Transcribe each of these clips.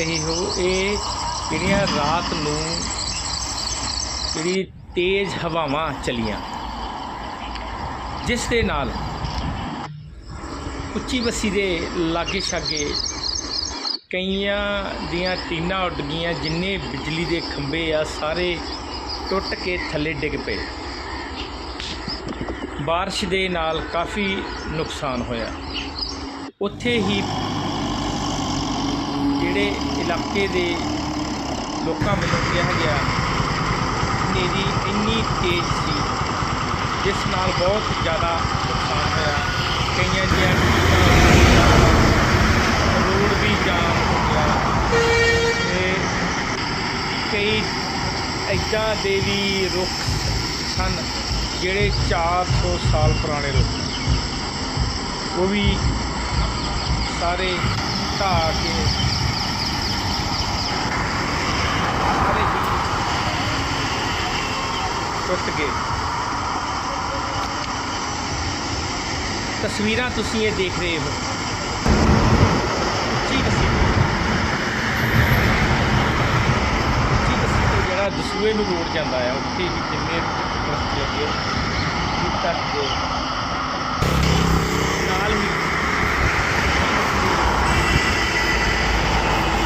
ਰਹੇ ਹੋ ਇਹ ਜਿਹੜੀਆਂ ਰਾਤ ਨੂੰ ਜਿਹੜੀ ਤੇਜ਼ ਹਵਾਵਾਂ ਚਲੀਆਂ ਜਿਸ ਦੇ ਨਾਲ ਉੱਚੀ ਬੱਸੀ ਦੇ ਲਾਗੇ ਛਾਗੇ ਕਈਆਂ ਦੀਆਂ ਟੀਨਾਂ ਉੱਡ ਗਈਆਂ ਜਿੰਨੇ ਬਿਜਲੀ ਦੇ ਖੰਭੇ ਆ ਸਾਰੇ ਟੁੱਟ ਕੇ ਥੱਲੇ ਡਿੱਗ ਪਏ بارش ਦੇ ਨਾਲ ਕਾਫੀ ਨੁਕਸਾਨ ਹੋਇਆ ਉੱਥੇ ਹੀ ਜਿਹੜੇ ਇਲਾਕੇ ਦੇ ਲੋਕਾਂ ਵੱਲੋਂ ਕਿਹਾ ਗਿਆ ਹਨੇਰੀ ਇੰਨੀ ਤੇਜ਼ ਸੀ, ਜਿਸ ਨਾਲ ਬਹੁਤ ਜ਼ਿਆਦਾ ਨੁਕਸਾਨ ਹੋਇਆ। ਕਈਆਂ ਦੀਆਂ ਰੋਡ ਵੀ ਜਾਮ ਹੋ ਗਿਆ ਤੇ ਕਈ ਇੱਦਾਂ ਦੇ ਵੀ ਰੁੱਖ ਸਨ ਜਿਹੜੇ 400 ਸਾਲ ਪੁਰਾਣੇ ਰੁੱਖ ਉਹ ਵੀ ਸਾਰੇ ਢਾਹ ਕੇ ਸਾਰੇ ਹੀ ਟੁੱਟ ਗਏ। ਤਸਵੀਰਾਂ ਤੁਸੀਂ ਇਹ ਦੇਖ ਰਹੇ ਹੋ। ਉੱਚੀ ਤਸਵੀਰ ਜਿਹੜਾ ਦਸੂਏ ਨੂੰ ਰੋਡ ਜਾਂਦਾ ਆ, ਉੱਥੇ ਵੀ ਜਿੰਨੇ ਦਰਖਤ ਲੱਗੇ ਤੱਕ ਦੇ ਨਾਲ ਹੀ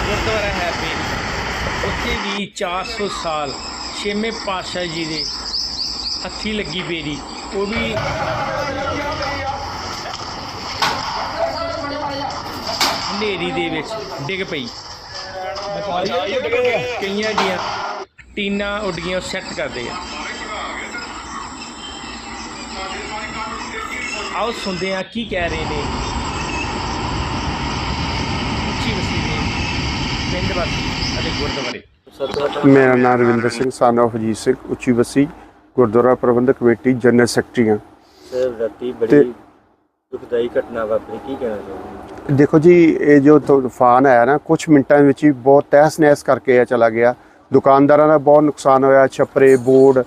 ਗੁਰਦੁਆਰਾ ਹੈ ਬੇਰੀ ਉੱਥੇ ਵੀ 400 ਸਾਲ ਛੇਵੇਂ ਪਾਤਸ਼ਾਹ ਜੀ ਦੇ ਹੱਥੀ ਲੱਗੀ ਬੇਰੀ, ਉਹ ਵੀ ਹਨੇਰੀ ਦੇ ਵਿੱਚ ਡਿੱਗ ਪਈ। ਕਈਆਂ ਦੀਆਂ ਟੀਨਾਂ ਉੱਡ ਗਈਆਂ ਸੈੱਟ ਕਰਦੇ ਆ। ਆਓ ਸੁਣਦੇ ਆ ਕੀ ਕਹਿ ਰਹੇ ਨੇ। ਉੱਚੀ ਵਸੀਲੇ ਪਿੰਡ ਵਾਸੀ ਅਤੇ ਗੁਰਦੁਆਰੇ। ਮੇਰਾ ਨਾਮ ਰਵਿੰਦਰ ਸਿੰਘ ਸਾਨਾ of ਅਜੀਤ ਸਿੰਘ, ਉੱਚੀ ਬੱਸੀ ਗੁਰਦੁਆਰਾ ਪ੍ਰਬੰਧਕ ਕਮੇਟੀ ਜਨਰਲ ਸੈਕਟਰੀ ਹਾਂ। ਸਰ ਰਾਤੀ ਤੇ- ਬੜੀ ਦੁਖਦਾਈ ਘਟਨਾ ਵਾਪਰੀ ਕੀ ਕਹਿਣਾ ਚਾਹੁੰਦੇ ਦੇਖੋ ਜੀ ਇਹ ਜੋ ਤੂਫਾਨ ਆਇਆ ਨਾ ਕੁਝ ਮਿੰਟਾਂ ਵਿੱਚ ਹੀ ਬਹੁਤ ਤਹਿਸ ਨਹਿਸ ਕਰਕੇ ਇਹ ਚਲਾ ਗਿਆ। ਦੁਕਾਨਦਾਰਾਂ ਦਾ ਬਹੁਤ ਨੁਕਸਾਨ ਹੋਇਆ ਛੱਪਰੇ ਬੋਰਡ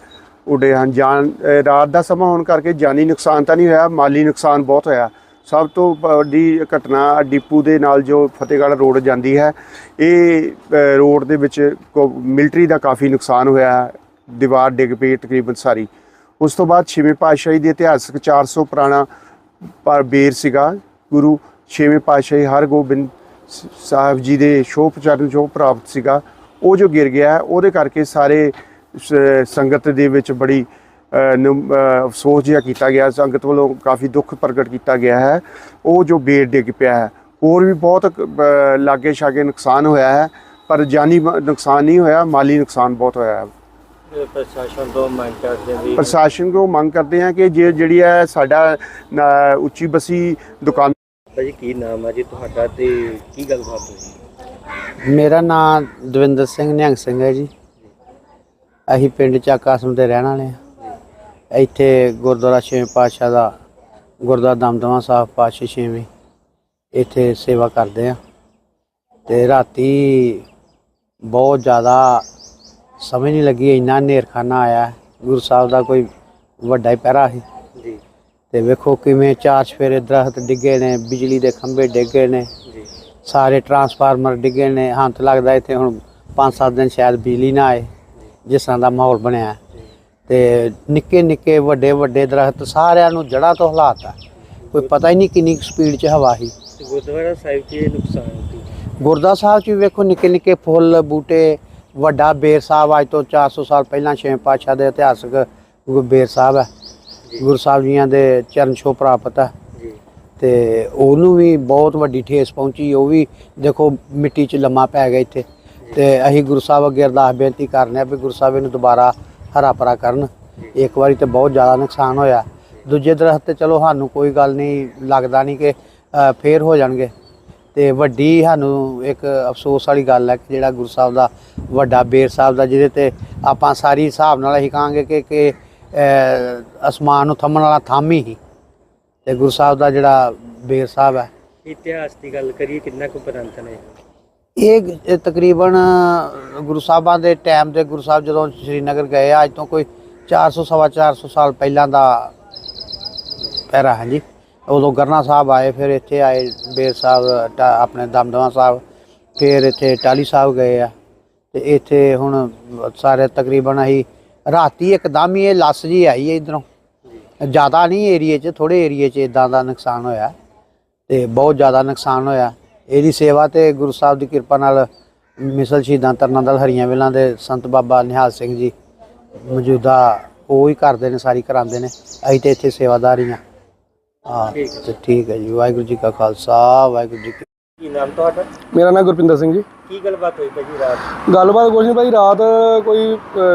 ਉੱਡੇ ਹਨ। ਜਾਨ ਰਾਤ ਦਾ ਸਮਾਂ ਹੋਣ ਕਰਕੇ ਜਾਨੀ ਨੁਕਸਾਨ ਤਾਂ ਨਹੀਂ ਹੋਇਆ ਮਾਲੀ ਨੁਕਸਾਨ ਬਹੁਤ ਹੋਇਆ। ਸਭ ਤੋਂ ਵੱਡੀ ਘਟਨਾ ਡਿਪੂ ਦੇ ਨਾਲ ਜੋ ਫਤਿਹਗੜ੍ਹ ਰੋਡ ਜਾਂਦੀ ਹੈ ਇਹ ਰੋਡ ਦੇ ਵਿੱਚ ਮਿਲਟਰੀ ਦਾ ਕਾਫੀ ਨੁਕਸਾਨ ਹੋਇਆ। ਹੈ। ਦੀਵਾਰ ਡਿੱਗ ਪਈ ਤਕਰੀਬਨ ਸਾਰੀ। ਉਸ ਤੋਂ ਬਾਅਦ ਛੇਵੇਂ ਪਾਤਸ਼ਾਹੀ ਦੇ ਇਤਿਹਾਸਕ 400 ਪੁਰਾਣਾ ਪਰ ਬੇਰ ਸੀਗਾ ਗੁਰੂ। ਛੇਵੇਂ ਪਾਤਸ਼ਾਹੀ ਹਰਗੋਬਿੰਦ ਸਾਹਿਬ ਜੀ ਦੇ ਸ਼ੋਭ ਚਰਨ ਜੋ ਪ੍ਰਾਪਤ ਸੀਗਾ ਉਹ ਜੋ ਗਿਰ ਗਿਆ ਹੈ, ਉਹਦੇ ਕਰਕੇ ਸਾਰੇ ਸ- ਸੰਗਤ ਦੇ ਵਿੱਚ ਬੜੀ ਅ, ਅਫਸੋਸ ਜਿਹਾ ਕੀਤਾ ਗਿਆ। ਸੰਗਤ ਵੱਲੋਂ ਕਾਫੀ ਦੁੱਖ ਪ੍ਰਗਟ ਕੀਤਾ ਗਿਆ ਹੈ। ਉਹ ਜੋ ਬੇਰ ਡਿੱਗ ਪਿਆ ਹੈ ਹੋਰ ਵੀ ਬਹੁਤ ਲਾਗੇ ਛਾਗੇ ਨੁਕਸਾਨ ਹੋਇਆ ਹੈ ਪਰ ਜਾਨੀ ਨੁਕਸਾਨ ਨਹੀਂ ਹੋਇਆ ਮਾਲੀ ਨੁਕਸਾਨ ਬਹੁਤ ਹੋਇਆ ਹੈ। ਪ੍ਰਸ਼ਾਸਨ ਤੋਂ ਮੰਗ ਕਰਦੇ ਵੀ ਪ੍ਰਸ਼ਾਸਨ ਕੋ ਮੰਗ ਕਰਦੇ ਹਾਂ ਕਿ ਜੇ ਜਿਹੜੀ ਹੈ ਸਾਡਾ ਉੱਚੀ ਬਸੀ ਦੁਕਾਨ ਭਾਜੀ ਕੀ ਨਾਮ ਹੈ ਜੀ ਤੁਹਾਡਾ ਤੇ ਕੀ ਗੱਲਬਾਤ ਹੋਈ? ਮੇਰਾ ਨਾਮ ਦਵਿੰਦਰ ਸਿੰਘ ਨਿਹੰਗ ਸਿੰਘ ਹੈ ਜੀ। ਅਸੀਂ ਪਿੰਡ ਚੱਕਾਸਮ ਦੇ ਰਹਿਣ ਵਾਲੇ ਹਾਂ। ਇੱਥੇ ਗੁਰਦੁਆਰਾ ਛੇਵੇਂ ਪਾਤਸ਼ਾਹ ਦਾ ਗੁਰਦੁਆਰਾ ਦਮਦਮਾ ਸਾਹਿਬ ਪਾਤਸ਼ਾਹ ਛੇਵੇਂ ਇੱਥੇ ਸੇਵਾ ਕਰਦੇ ਆ ਤੇ ਰਾਤੀ ਬਹੁਤ ਜ਼ਿਆਦਾ ਸਮਝ ਨਹੀਂ ਲੱਗੀ ਇੰਨਾ ਨੇਰਖਾਨਾ ਆਇਆ। ਗੁਰੂ ਸਾਹਿਬ ਦਾ ਕੋਈ ਵੱਡਾ ਹੀ ਪਹਿਰਾ ਸੀ। ਜੀ। ਤੇ ਵੇਖੋ ਕਿਵੇਂ ਚਾਰ ਚਫੇਰੇ ਦਰਖਤ ਡਿੱਗੇ ਨੇ ਬਿਜਲੀ ਦੇ ਖੰਭੇ ਡਿੱਗੇ ਨੇ। ਜੀ। ਸਾਰੇ ਟਰਾਂਸਫਾਰਮਰ ਡਿੱਗੇ ਨੇ। ਹੰਤ ਲੱਗਦਾ ਇੱਥੇ ਹੁਣ 5-7 ਦਿਨ ਸ਼ਾਇਦ ਬਿਜਲੀ ਨਾ ਆਏ ਜਿਸ ਤਰ੍ਹਾਂ ਦਾ ਮਾਹੌਲ ਬਣਿਆ। ਤੇ ਨਿੱਕੇ ਨਿੱਕੇ ਵੱਡੇ ਵੱਡੇ ਦਰਖਤ ਸਾਰਿਆਂ ਨੂੰ ਜੜ੍ਹਾਂ ਤੋਂ ਹਲਾਤਾ ਕੋਈ ਪਤਾ ਹੀ ਨਹੀਂ ਕਿੰਨੀ ਸਪੀਡ 'ਚ ਹਵਾ ਸੀ। ਗੁਰਦੁਆਰਾ ਸਾਹਿਬ 'ਚ ਨੁਕਸਾਨ ਗੁਰਦਾ ਸਾਹਿਬ 'ਚ ਵੇਖੋ ਨਿੱਕੇ ਨਿੱਕੇ ਫੁੱਲ ਬੂਟੇ ਵੱਡਾ ਬੇਰ ਸਾਹਿਬ ਅੱਜ ਤੋਂ 400 ਸਾਲ ਪਹਿਲਾਂ ਛੇਵੇਂ ਪਾਤਸ਼ਾਹ ਦੇ ਇਤਿਹਾਸਕ ਗੁ- ਬੇਰ ਸਾਹਿਬ ਹੈ। ਗੁਰੂ ਸਾਹਿਬ ਜੀਆਂ ਦੇ ਚਰਨ ਛੋਹ ਪ੍ਰਾਪਤ ਹੈ। ਤੇ ਉਹਨੂੰ ਵੀ ਬਹੁਤ ਵੱਡੀ ਠੇਸ ਪਹੁੰਚੀ ਉਹ ਵੀ ਦੇਖੋ ਮਿੱਟੀ 'ਚ ਲੰਮਾ ਪੈ ਗਿਆ ਇੱਥੇ। ਤੇ ਅਸੀਂ ਗੁਰੂ ਸਾਹਿਬ ਅੱਗੇ ਅਰਦਾਸ ਬੇਨਤੀ ਕਰਨੇ ਆ ਵੀ ਗੁਰੂ ਸਾਹਿਬ ਇਹਨੂੰ ਦੁਬਾਰਾ ਹਰਾ ਭਰਾ ਕਰਨ। ਇੱਕ ਵਾਰੀ ਤੇ ਬਹੁਤ ਜ਼ਿਆਦਾ ਨੁਕਸਾਨ ਹੋਇਆ। ਦੂਜੇ ਦਰਖਤ ਤੇ ਚਲੋ ਸਾਨੂੰ ਕੋਈ ਗੱਲ ਨਹੀਂ ਲੱਗਦਾ ਨਹੀਂ ਕਿ ਫੇਰ ਹੋ ਜਾਣਗੇ। ਤੇ ਵੱਡੀ ਸਾਨੂੰ ਇੱਕ ਅਫਸੋਸ ਵਾਲੀ ਗੱਲ ਹੈ ਕਿ ਜਿਹੜਾ ਗੁਰੂ ਸਾਹਿਬ ਦਾ ਵੱਡਾ ਬੇਰ ਸਾਹਿਬ ਦਾ ਜਿਹਦੇ ਤੇ ਆਪਾਂ ਸਾਰੀ ਹਿਸਾਬ ਨਾਲ ਅਸੀਂ ਕਹਾਂਗੇ ਕਿ ਕਿ ਅਸਮਾਨ ਨੂੰ ਥੰਮਣ ਵਾਲਾ ਥੰਮ ਹੀ ਤੇ ਗੁਰੂ ਸਾਹਿਬ ਦਾ ਜਿਹੜਾ ਬੇਰ ਸਾਹਿਬ ਹੈ। ਇਤਿਹਾਸ ਦੀ ਗੱਲ ਕਰੀਏ ਕਿੰਨਾ ਕੁ ਪੁਰਾਤਨ ਹੈ ਇਹ? ਤਕਰੀਬਨ ਗੁਰੂ ਸਾਹਿਬਾਂ ਦੇ ਟਾਈਮ ਤੇ ਗੁਰੂ ਸਾਹਿਬ ਜਦੋਂ ਸ੍ਰੀਨਗਰ ਗਏ ਅੱਜ ਤੋਂ ਕੋਈ 400 ਸਵਾ 400 ਸਾਲ ਪਹਿਲਾਂ ਦਾ ਪਹਿਰਾ ਹੈ ਜੀ। ਉਦੋਂ ਗਰਨਾ ਸਾਹਿਬ ਆਏ, ਫਿਰ ਇੱਥੇ ਆਏ ਬੇਰ ਸਾਹਿਬ, ਟਾ- ਆਪਣੇ ਦਮਦਮਾ ਸਾਹਿਬ, ਫਿਰ ਇੱਥੇ ਟਾਲੀ ਸਾਹਿਬ ਗਏ ਆ। ਤੇ ਇੱਥੇ ਹੁਣ ਸਾਰੇ ਤਕਰੀਬਨ ਅਸੀਂ ਰਾਤੀ ਇੱਕਦਮ ਹੀ ਇਹ ਲੱਸ ਜੀ ਆਈ ਹੈ ਇਧਰੋਂ। ਜ਼ਿਆਦਾ ਨਹੀਂ ਏਰੀਏ 'ਚ ਥੋੜੇ ਏਰੀਏ 'ਚ ਇਦਾਂ ਦਾ ਨੁਕਸਾਨ ਹੋਇਆ। ਤੇ ਬਹੁਤ ਜ਼ਿਆਦਾ ਨੁਕਸਾਨ ਹੋਇਆ। ਇਹਦੀ ਸੇਵਾ ਤੇ ਗੁਰੂ ਸਾਹਿਬ ਦੀ ਕਿਰਪਾ ਨਾਲ ਮਿਸਲ ਸ਼ਹੀਦਾਂ ਤਰਨਦਲ ਹਰੀਆਂ ਵੇਲਾਂ ਦੇ ਸੰਤ ਬਾਬਾ ਨਿਹਾਲ ਸਿੰਘ ਜੀ ਮੌਜੂਦਾ, ਉਹ ਹੀ ਕਰਦੇ ਨੇ, ਸਾਰੀ ਕਰਾਉਂਦੇ ਨੇ। ਅਸੀਂ ਤੇ ਇੱਥੇ ਸੇਵਾਦਾਰ ਹੀ ਹਾਂ। ਹਾਂ ਠੀਕ ਹੈ। ਤੇ ਠੀਕ ਹੈ ਜੀ ਵਾਹਿਗੁਰੂ ਜੀ ਕਾ ਖਾਲਸਾ ਵਾਹਿਗੁਰੂ ਜੀ ਕੀ ਕੀ ਨਾਮ ਤੁਹਾਡਾ? ਮੇਰਾ ਨਾਮ ਗੁਰਪਿੰਦਰ ਸਿੰਘ ਜੀ। ਕੀ ਗੱਲਬਾਤ ਹੋਈ ਭਾਜੀ ਰਾਤ? ਗੱਲਬਾਤ ਕੁਝ ਨਹੀਂ ਭਾਈ ਰਾਤ ਕੋਈ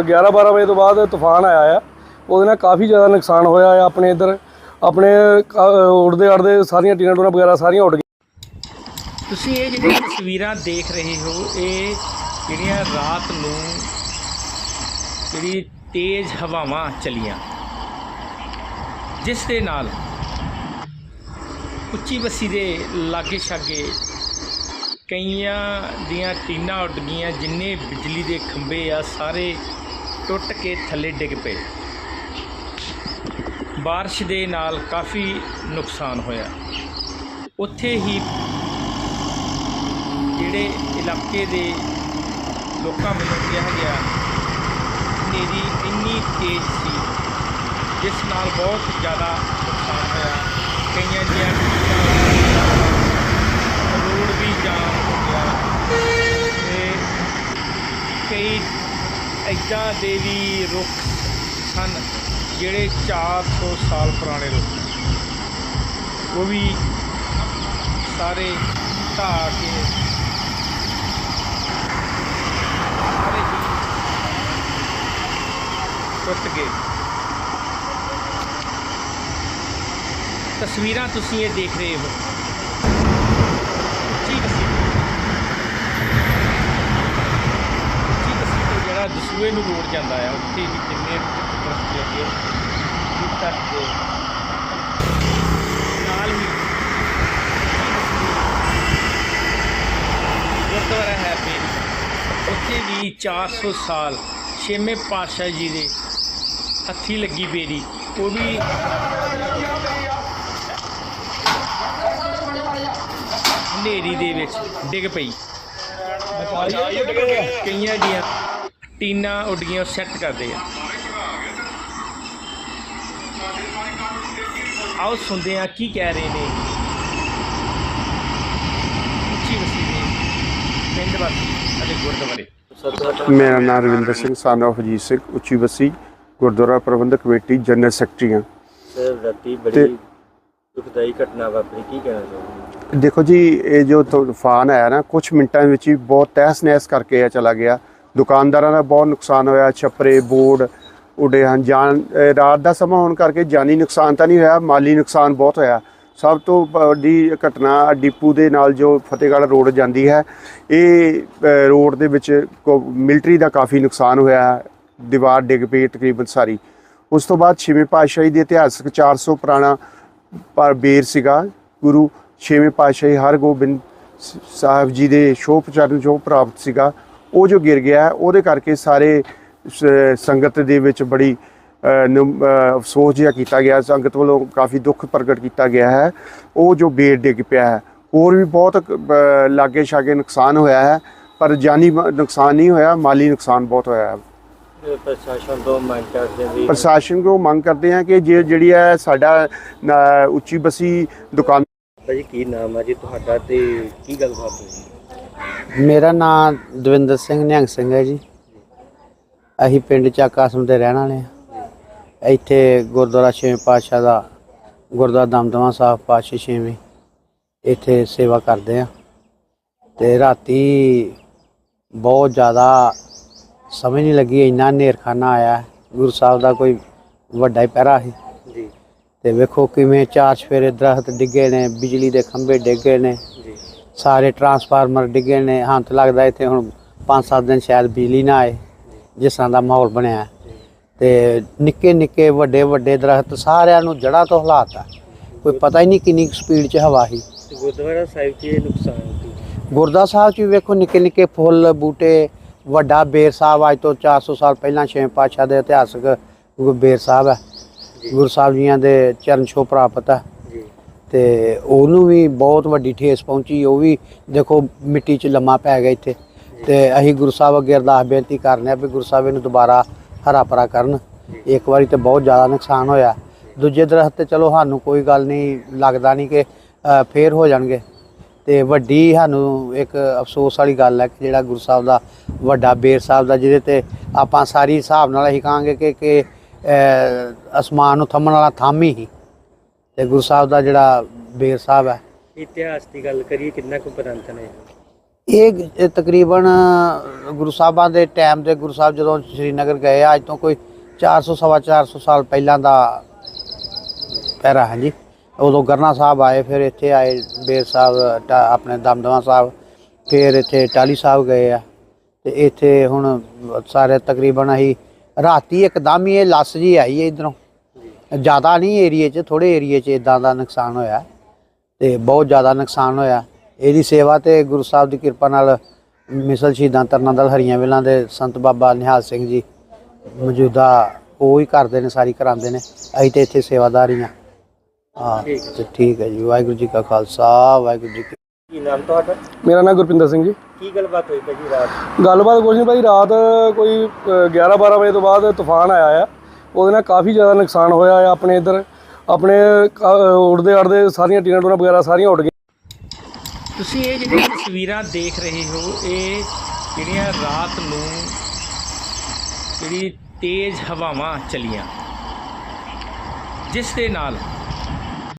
11 12 ਵਜੇ ਤੋਂ ਬਾਅਦ ਤੂਫਾਨ ਆਇਆ ਆ। ਉਹਦੇ ਨਾਲ ਕਾਫੀ ਜ਼ਿਆਦਾ ਨੁਕਸਾਨ ਹੋਇਆ ਆ ਆਪਣੇ ਇੱਧਰ। ਆਪਣੇ ਉੜਦੇ ਅੜਦੇ ਸਾਰੀਆਂ ਟੀਨਾਂ ਟੂਨਾਂ ਵਗੈਰਾ ਸਾਰੀਆਂ ਉੱਡ ਗਈਆਂ। ਤੁਸੀਂ ਇਹ ਜਿਹੜੀਆਂ ਤਸਵੀਰਾਂ ਦੇਖ ਰਹੇ ਹੋ ਇਹ ਜਿਹੜੀਆਂ ਰਾਤ ਨੂੰ ਜਿਹੜੀ ਤੇਜ਼ ਹਵਾਵਾਂ ਚਲੀਆਂ। ਜਿਸ ਦੇ ਨਾਲ ਉੱਚੀ ਬੱਸੀ ਦੇ ਲਾਗੇ ਛਾਗੇ ਕਈਆਂ ਦੀਆਂ ਟੀਨਾਂ ਉੱਡ ਗਈਆਂ ਜਿੰਨੇ ਬਿਜਲੀ ਦੇ ਖੰਭੇ ਆ ਸਾਰੇ ਟੁੱਟ ਕੇ ਥੱਲੇ ਡਿੱਗ ਪਏ بارش ਦੇ ਨਾਲ ਕਾਫੀ ਨੁਕਸਾਨ ਹੋਇਆ ਉੱਥੇ ਹੀ ਜਿਹੜੇ ਇਲਾਕੇ ਦੇ ਲੋਕਾਂ ਵੱਲੋਂ ਕਿਹਾ ਗਿਆ ਹਨੇਰੀ ਇੰਨੀ ਤੇਜ਼ ਸੀ ਜਿਸ ਨਾਲ ਬਹੁਤ ਜ਼ਿਆਦਾ ਨੁਕਸਾਨ ਹੋਇਆ ਕਈਆਂ ਦੀਆਂ ਰੋਡ ਵੀ ਜਾਮ ਹੋ ਗਿਆ। ਤੇ ਕਈ ਇੱਦਾਂ ਦੇ ਵੀ ਰੁੱਖ ਸਨ ਜਿਹੜੇ 400 ਸਾਲ ਪੁਰਾਣੇ ਰੁੱਖ ਉਹ ਵੀ ਸਾਰੇ ਢਾਹ ਕੇ ਸਾਰੇ ਟੁੱਟ ਗਏ। ਤਸਵੀਰਾਂ ਤੁਸੀਂ ਇਹ ਦੇਖ ਰਹੇ ਹੋ ਉੱਚੀ ਬਸੀ ਉੱਚੀ ਬਸੀ ਤੋਂ ਜਿਹੜਾ ਦਸੂਏ ਨੂੰ ਰੋਡ ਜਾਂਦਾ ਆ ਉੱਥੇ ਵੀ ਕਿੰਨੇ ਦਰਖਤ ਲੱਗੇ ਜਿੱਤ ਤੱਕ ਦੇ। ਨਾਲ ਹੀ ਗੁਰਦੁਆਰਾ ਹੈ ਬੇਰੀ ਉੱਥੇ ਵੀ 400 ਸਾਲ ਛੇਵੇਂ ਪਾਤਸ਼ਾਹ ਜੀ ਦੇ ਹੱਥੀ ਲੱਗੀ ਬੇਰੀ। ਉਹ ਵੀ ਹਨੇਰੀ ਦੇ ਵਿੱਚ ਡਿੱਗ ਪਈ। ਕਈਆਂ ਦੀਆਂ ਟੀਨਾਂ ਉੱਡ ਗਈਆਂ ਸੈੱਟ ਕਰਦੇ ਆ। ਆਓ ਸੁਣਦੇ ਆ ਕੀ ਕਹਿ ਰਹੇ ਨੇ। ਉੱਚੀ ਵਸੀ ਦੇ ਪਿੰਡ ਵਾਸੀ ਅਤੇ ਗੁਰਦੁਆਰੇ। ਮੇਰਾ ਨਾਮ ਰਵਿੰਦਰ ਸਿੰਘ ਸਨ ਅਜੀਤ ਸਿੰਘ ਉੱਚੀ ਬੱਸੀ ਗੁਰਦੁਆਰਾ ਪ੍ਰਬੰਧਕ ਕਮੇਟੀ ਜਨਰਲ ਸੈਕਟਰੀ ਹਾਂ। ਸਰ ਰਾਤੀ ਤੇ- ਬੜੀ ਦੁਖਦਾਈ ਘਟਨਾ ਵਾਪਰੀ ਕੀ ਕਹਿਣਾ ਚਾਹੁੰਦੇ ਦੇਖੋ ਜੀ ਇਹ ਜੋ ਤੂਫਾਨ ਆਇਆ ਨਾ ਕੁਝ ਮਿੰਟਾਂ ਵਿੱਚ ਹੀ ਬਹੁਤ ਤਹਿਸ ਨਹਿਸ ਕਰਕੇ ਆ ਚਲਾ ਗਿਆ। ਦੁਕਾਨਦਾਰਾਂ ਦਾ ਬਹੁਤ ਨੁਕਸਾਨ ਹੋਇਆ, ਛੱਪਰੇ, ਬੋਰਡ ਉੱਡੇ ਹਨ, ਜਾਨ ਰਾਤ ਦਾ ਸਮਾਂ ਹੋਣ ਕਰਕੇ ਜਾਨੀ ਨੁਕਸਾਨ ਤਾਂ ਨਹੀਂ ਹੋਇਆ, ਮਾਲੀ ਨੁਕਸਾਨ ਬਹੁਤ ਹੋਇਆ ਸਭ ਤੋਂ ਵੱਡੀ ਘਟਨਾ ਡਿਪੂ ਦੇ ਨਾਲ ਜੋ ਫਤਿਹਗੜ੍ਹ ਰੋਡ ਜਾਂਦੀ ਹੈ, ਇਹ ਰੋਡ ਦੇ ਵਿੱਚ ਮਿਲਟਰੀ ਦਾ ਕਾਫੀ ਨੁਕਸਾਨ ਹੋਇਆ ਹੈ। ਦੀਵਾਰ ਡਿੱਗ ਪਈ ਤਕਰੀਬਨ ਸਾਰੀ ਉਸ ਤੋਂ ਬਾਅਦ ਛੇਵੇਂ ਪਾਤਸ਼ਾਹੀ ਦੇ ਇਤਿਹਾਸਕ 400 ਪੁਰਾਣਾ ਪਰ ਬੇਰ ਸੀਗਾ, ਗੁਰੂ ਛੇਵੇਂ ਪਾਤਸ਼ਾਹੀ ਹਰਗੋਬਿੰਦ ਸਾਹਿਬ ਜੀ ਦੇ ਸ਼ੋਭ ਚਰਨ ਜੋ ਪ੍ਰਾਪਤ ਸੀਗਾ ਉਹ ਜੋ ਗਿਰ ਗਿਆ ਉਹਦੇ ਕਰਕੇ ਸਾਰੇ ਸੰਗਤ ਦੇ ਵਿੱਚ ਬੜੀ ਅਫਸੋਸ ਜਿਹਾ ਕੀਤਾ ਗਿਆ। ਸੰਗਤ ਵੱਲੋਂ ਕਾਫੀ ਦੁੱਖ ਪ੍ਰਗਟ ਕੀਤਾ ਗਿਆ ਹੈ। ਉਹ ਜੋ ਬੇਰ ਡਿੱਗ ਪਿਆ ਹੈ ਹੋਰ ਵੀ ਬਹੁਤ ਲਾਗੇ ਛਾਗੇ ਨੁਕਸਾਨ ਹੋਇਆ ਹੈ ਪਰ ਜਾਨੀ ਨੁਕਸਾਨ ਨਹੀਂ ਹੋਇਆ ਮਾਲੀ ਨੁਕਸਾਨ ਬਹੁਤ ਹੋਇਆ ਹੈ। ਪ੍ਰਸ਼ਾਸਨ ਤੋਂ ਮੰਗ ਕਰਦੇ ਵੀ ਪ੍ਰਸ਼ਾਸਨ ਕੋਲ ਮੰਗ ਕਰਦੇ ਹਾਂ ਕਿ ਜੇ ਜਿਹੜੀ ਹੈ ਸਾਡਾ ਉੱਚੀ ਬਸੀ ਦੁਕਾਨ ਭਾਜੀ ਕੀ ਨਾਮ ਹੈ ਜੀ ਤੁਹਾਡਾ ਤੇ ਕੀ ਗੱਲਬਾਤ ਹੋਈ? ਮੇਰਾ ਨਾਮ ਦਵਿੰਦਰ ਸਿੰਘ ਨਿਹੰਗ ਸਿੰਘ ਹੈ ਜੀ। ਅਸੀਂ ਪਿੰਡ ਚੱਕ ਆਸਮ ਦੇ ਰਹਿਣ ਵਾਲੇ ਹਾਂ। ਇੱਥੇ ਗੁਰਦੁਆਰਾ ਛੇਵੇਂ ਪਾਤਸ਼ਾਹ ਦਾ ਗੁਰਦੁਆਰਾ ਦਮਦਮਾ ਸਾਹਿਬ ਪਾਤਸ਼ਾਹ ਛੇਵੇਂ ਇੱਥੇ ਸੇਵਾ ਕਰਦੇ ਆ ਤੇ ਰਾਤੀ ਬਹੁਤ ਜ਼ਿਆਦਾ ਸਮਝ ਨਹੀਂ ਲੱਗੀ ਇੰਨਾ ਨੇਰਖਾਨਾ ਆਇਆ। ਗੁਰੂ ਸਾਹਿਬ ਦਾ ਕੋਈ ਵੱਡਾ ਹੀ ਪਹਿਰਾ ਸੀ। ਜੀ। ਤੇ ਵੇਖੋ ਕਿਵੇਂ ਚਾਰ ਚਫੇਰੇ ਦਰਖਤ ਡਿੱਗੇ ਨੇ ਬਿਜਲੀ ਦੇ ਖੰਭੇ ਡਿੱਗੇ ਨੇ। ਜੀ। ਸਾਰੇ ਟਰਾਂਸਫਾਰਮਰ ਡਿੱਗੇ ਨੇ। ਹੰਤ ਲੱਗਦਾ ਇੱਥੇ ਹੁਣ 5-7 ਦਿਨ ਸ਼ਾਇਦ ਬਿਜਲੀ ਨਾ ਆਏ ਜਿਸ ਤਰ੍ਹਾਂ ਦਾ ਮਾਹੌਲ ਬਣਿਆ। ਤੇ ਨਿੱਕੇ ਨਿੱਕੇ ਵੱਡੇ ਵੱਡੇ ਦਰਖਤ ਸਾਰਿਆਂ ਨੂੰ ਜੜ੍ਹਾਂ ਤੋਂ ਹਿਲਾਤਾ ਕੋਈ ਪਤਾ ਹੀ ਨਹੀਂ ਕਿੰਨੀ ਸਪੀਡ 'ਚ ਹਵਾ ਸੀ। ਗੁਰਦੁਆਰਾ ਸਾਹਿਬ 'ਚ ਇਹ ਨੁਕਸਾਨ ਗੁਰਦਾ ਸਾਹਿਬ 'ਚ ਵੇਖੋ ਨਿੱਕੇ ਨਿੱਕੇ ਫੁੱਲ ਬੂਟੇ ਵੱਡਾ ਬੇਰ ਸਾਹਿਬ ਅੱਜ ਤੋਂ 400 ਸਾਲ ਪਹਿਲਾਂ ਛੇਵੇਂ ਪਾਤਸ਼ਾਹ ਦੇ ਇਤਿਹਾਸਕ ਬੇਰ ਸਾਹਿਬ ਹੈ। ਗੁਰੂ ਸਾਹਿਬ ਜੀਆਂ ਦੇ ਚਰਨ ਛੋਹ ਪ੍ਰਾਪਤ ਹੈ। ਤੇ ਉਹਨੂੰ ਵੀ ਬਹੁਤ ਵੱਡੀ ਠੇਸ ਪਹੁੰਚੀ, ਉਹ ਵੀ ਦੇਖੋ ਮਿੱਟੀ 'ਚ ਲੰਮਾ ਪੈ ਗਿਆ ਇੱਥੇ। ਤੇ ਅਸੀਂ ਗੁਰੂ ਸਾਹਿਬ ਅੱਗੇ ਅਰਦਾਸ ਬੇਨਤੀ ਕਰਨੇ ਆ ਵੀ ਗੁਰੂ ਸਾਹਿਬ ਇਹਨੂੰ ਦੁਬਾਰਾ ਹਰਾ ਭਰਾ ਕਰਨ। ਇੱਕ ਵਾਰੀ ਤੇ ਬਹੁਤ ਜ਼ਿਆਦਾ ਨੁਕਸਾਨ ਹੋਇਆ। ਦੂਜੇ ਦਰਖਤ ਤੇ ਚਲੋ ਸਾਨੂੰ ਕੋਈ ਗੱਲ ਨਹੀਂ, ਲੱਗਦਾ ਨਹੀਂ ਕਿ ਫੇਰ ਹੋ ਜਾਣਗੇ। ਤੇ ਵੱਡੀ ਸਾਨੂੰ ਇੱਕ ਅਫਸੋਸ ਵਾਲੀ ਗੱਲ ਹੈ ਕਿ ਜਿਹੜਾ ਗੁਰੂ ਸਾਹਿਬ ਦਾ ਵੱਡਾ ਬੇਰ ਸਾਹਿਬ ਦਾ, ਜਿਹਦੇ ਤੇ ਆਪਾਂ ਸਾਰੀ ਹਿਸਾਬ ਨਾਲ ਅਸੀਂ ਕਹਾਂਗੇ ਕਿ ਕਿ ਅਸਮਾਨ ਨੂੰ ਥੰਮਣ ਵਾਲਾ ਥੰਮ ਹੀ ਤੇ ਗੁਰੂ ਸਾਹਿਬ ਦਾ ਜਿਹੜਾ ਬੇਰ ਸਾਹਿਬ ਹੈ। ਇਤਿਹਾਸ ਦੀ ਗੱਲ ਕਰੀਏ ਕਿੰਨਾ ਕੁ ਪੁਰਾਤਨ ਹੈ ਇਹ? ਇਹ ਤਕਰੀਬਨ ਗੁਰੂ ਸਾਹਿਬਾਂ ਦੇ ਟਾਈਮ ਤੇ ਗੁਰੂ ਸਾਹਿਬ ਜਦੋਂ ਸ਼੍ਰੀਨਗਰ ਗਏ ਅੱਜ ਤੋਂ ਕੋਈ 400 ਸਵਾ 400 ਸਾਲ ਪਹਿਲਾਂ ਦਾ ਪਹਿਰਾ ਹੈ ਜੀ। ਉਦੋਂ ਗਰਨਾ ਸਾਹਿਬ ਆਏ ਫਿਰ ਇੱਥੇ ਆਏ ਬੇਰ ਸਾਹਿਬ ਆਪਣੇ ਦਮਦਮਾ ਸਾਹਿਬ ਫਿਰ ਇੱਥੇ ਟਾਲੀ ਸਾਹਿਬ ਗਏ ਆ। ਤੇ ਇੱਥੇ ਹੁਣ ਸਾਰੇ ਤਕਰੀਬਨ ਅਸੀਂ ਰਾਤੀ ਇੱਕਦਮ ਹੀ ਇਹ ਲੱਸ ਜੀ ਆਈ ਹੈ ਇਧਰੋਂ। ਜ਼ਿਆਦਾ ਨਹੀਂ ਏਰੀਏ 'ਚ ਥੋੜੇ ਏਰੀਏ 'ਚ ਇਦਾਂ ਦਾ ਨੁਕਸਾਨ ਹੋਇਆ ਤੇ ਬਹੁਤ ਜ਼ਿਆਦਾ ਨੁਕਸਾਨ ਹੋਇਆ। ਇਹਦੀ ਸੇਵਾ ਤੇ ਗੁਰੂ ਸਾਹਿਬ ਦੀ ਕਿਰਪਾ ਨਾਲ ਮਿਸਲ ਸ਼ਹੀਦਾਂ ਤਰਨਾ ਦਲ ਹਰੀਆਂ ਵੇਲਾਂ ਦੇ ਸੰਤ ਬਾਬਾ ਨਿਹਾਲ ਸਿੰਘ ਜੀ ਮੌਜੂਦਾ ਉਹ ਹੀ ਕਰਦੇ ਨੇ ਸਾਰੀ ਕਰਾਉਂਦੇ ਨੇ। ਅਸੀਂ ਤੇ ਇੱਥੇ ਸੇਵਾਦਾਰ ਹੀ ਹਾਂ। ਤੇ ਠੀਕ ਹੈ ਜੀ। ਵਾਹਿਗੁਰੂ ਜੀ ਕਾ ਖਾਲਸਾ ਵਾਹਿਗੁਰੂ ਜੀ ਕੀ ਨਾਮ ਤੁਹਾਡਾ? ਮੇਰਾ ਨਾਮ ਗੁਰਪਿੰਦਰ ਸਿੰਘ ਜੀ। ਕੀ ਗੱਲਬਾਤ ਹੋਈ ਭਾਜੀ ਰਾਤ? ਗੱਲਬਾਤ ਕੁਛ ਨਹੀਂ ਭਾਈ ਰਾਤ ਕੋਈ 11 12 ਵਜੇ ਤੋਂ ਬਾਅਦ ਤੂਫਾਨ ਆਇਆ ਆ। ਉਹਦੇ ਨਾਲ ਕਾਫੀ ਜ਼ਿਆਦਾ ਨੁਕਸਾਨ ਹੋਇਆ ਆ ਆਪਣੇ ਇੱਧਰ। ਆਪਣੇ ਕ- ਉੜਦੇ ਅੜਦੇ ਸਾਰੀਆਂ ਟੀਨਾਂ ਟੂਨਾਂ ਵਗੈਰਾ ਸਾਰੀਆਂ ਉੱਡ ਗਈਆਂ। ਤੁਸੀਂ ਇਹ ਜਿਹੜੀਆਂ ਤਸਵੀਰਾਂ ਦੇਖ ਰਹੇ ਹੋ, ਇਹ ਜਿਹੜੀਆਂ ਰਾਤ ਨੂੰ ਜਿਹੜੀ ਤੇਜ਼ ਹਵਾਵਾਂ ਚਲੀਆਂ, ਜਿਸ ਦੇ ਨਾਲ